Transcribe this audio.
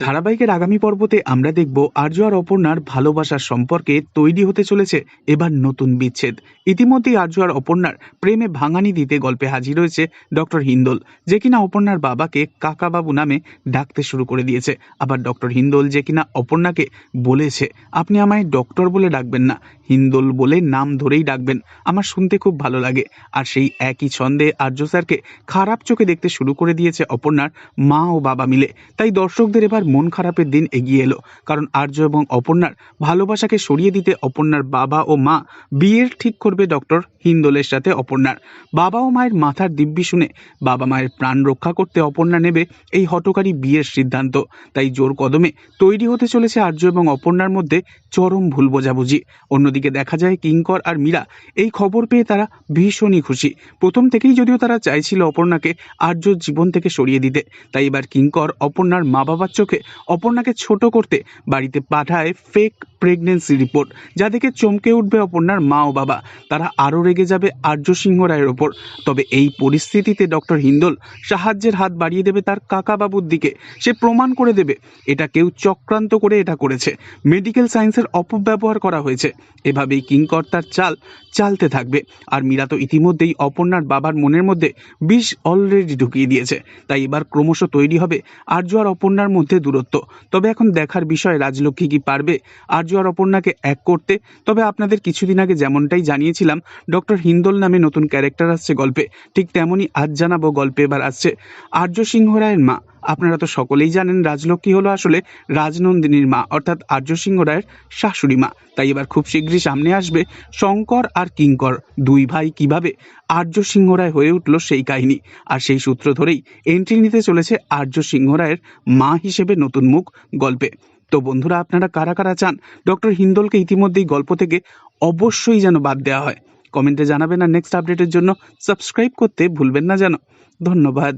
ধারাবাহিকের আগামী পর্বতে আমরা দেখব আর্য আর অপর্ণার ভালোবাসার সম্পর্কে তৈরি হতে চলেছে এবার নতুন বিচ্ছেদ। ইতিমধ্যেই আর্য আর অপর্ণার প্রেমে ভাঙানি দিতে গল্পে হাজির হয়েছে ডক্টর হিন্দল, যে কিনা অপর্ণার বাবাকে কাকাবাবু নামে ডাকতে শুরু করে দিয়েছে। আবার ডক্টর হিন্দল যে কিনা অপর্ণাকে বলেছে, আপনি আমায় ডক্টর বলে ডাকবেন না হিন্দল বলে নাম ধরেই ডাকবেন। আমার শুনতে খুব ভালো লাগে। আর সেই একই ছন্দে আর্য স্যারকে খারাপ চোখে দেখতে শুরু করে দিয়েছে অপর্ণার মা ও বাবা মিলে। তাই দর্শকদের এবার মন খারাপের দিন এগিয়ে এলো। কারণ আর্য এবং অপর্ণার ভালোবাসাকে সরিয়ে দিতে অপর্ণার বাবা ও মা বিয়ের ঠিক করবে ডক্টর হিন্দোলের সাথে অপর্ণার। বাবা ও মায়ের মাথার দিব্যি শুনে বাবা মায়ের প্রাণ রক্ষা করতে অপর্ণা নেবে এই হটকারী বিয়ের সিদ্ধান্ত। তাই জোর কদমে তৈরি হতে চলেছে আর্য এবং অপর্ণার মধ্যে চরম ভুল বোঝাবুঝি। অন্যদিকে দেখা যায় কিঙ্কর আর মীরা। এই খবর পেয়ে তারা ভীষণই খুশি। প্রথম থেকেই যদিও তারা চাইছিল অপর্ণাকে আর্য জীবন থেকে সরিয়ে দিতে। তাই এবার কিঙ্কর অপর্ণার মা বাবার চোখে অপর্ণাকে ছোট করতে বাড়িতে পাঠায় ফেক প্রেগনেন্সি রিপোর্ট যা দেখে চমকে উঠবে অপর্ণার মা ও বাবা। তারা আরও রেগে যাবে আর্য সিংহ রায়ের ওপর। তবে এই পরিস্থিতিতে ডক্টর হিন্দল সাহায্যের হাত বাড়িয়ে দেবে তার কাকাবাবুর দিকে। সে প্রমাণ করে দেবে, এটা কেউ চক্রান্ত করে এটা করেছে। মেডিকেল সায়েন্সের অপব্যবহার করা হয়েছে। এভাবেই কিংকর তার চাল চালতে থাকবে। আর মীরা তো ইতিমধ্যেই অপর্ণার বাবার মনের মধ্যে বিষ অলরেডি ঢুকিয়ে দিয়েছে। তাই এবার ক্রমশ তৈরি হবে আর্য আর অপর্ণার মধ্যে দূরত্ব। তবে এখন দেখার বিষয় রাজলক্ষ্মী কি পারবে? আর্য আর অপর্ণাকে এক করতে, তবে আপনাদের কিছুদিন আগে যেমনটাই জানিয়েছিলাম, ডক্টর হিন্দল নামে নতুন ক্যারেক্টার আসছে গল্পে। ঠিক তেমনই আজ জানাব, গল্পে এবার আসছে আর্য সিংহ রায়ের মা। আপনারা তো সকলেই জানেন রাজলক্ষ্মী হলো আসলে রাজনন্দিনীর মা, অর্থাৎ আর্য সিংহ রায়ের শাশুড়ি মা। তাই এবার খুব শীঘ্রই সামনে আসবে শঙ্কর আর কিঙ্কর, দুই ভাই কীভাবে আর্য সিংহ রায় হয়ে উঠল সেই কাহিনী। আর সেই সূত্র ধরেই এন্ট্রি নিতে চলেছে আর্য সিংহ রায়ের মা হিসেবে নতুন মুখ গল্পে। তো বন্ধুরা আপনারা কারা কারা চান? ডক্টর হিন্দলকে ইতিমধ্যেই গল্প থেকে অবশ্যই যেন বাদ দেওয়া হয়। কমেন্টে জানাবেন আর নেক্সট আপডেটের জন্য সাবস্ক্রাইব করতে ভুলবেন না যেন। ধন্যবাদ।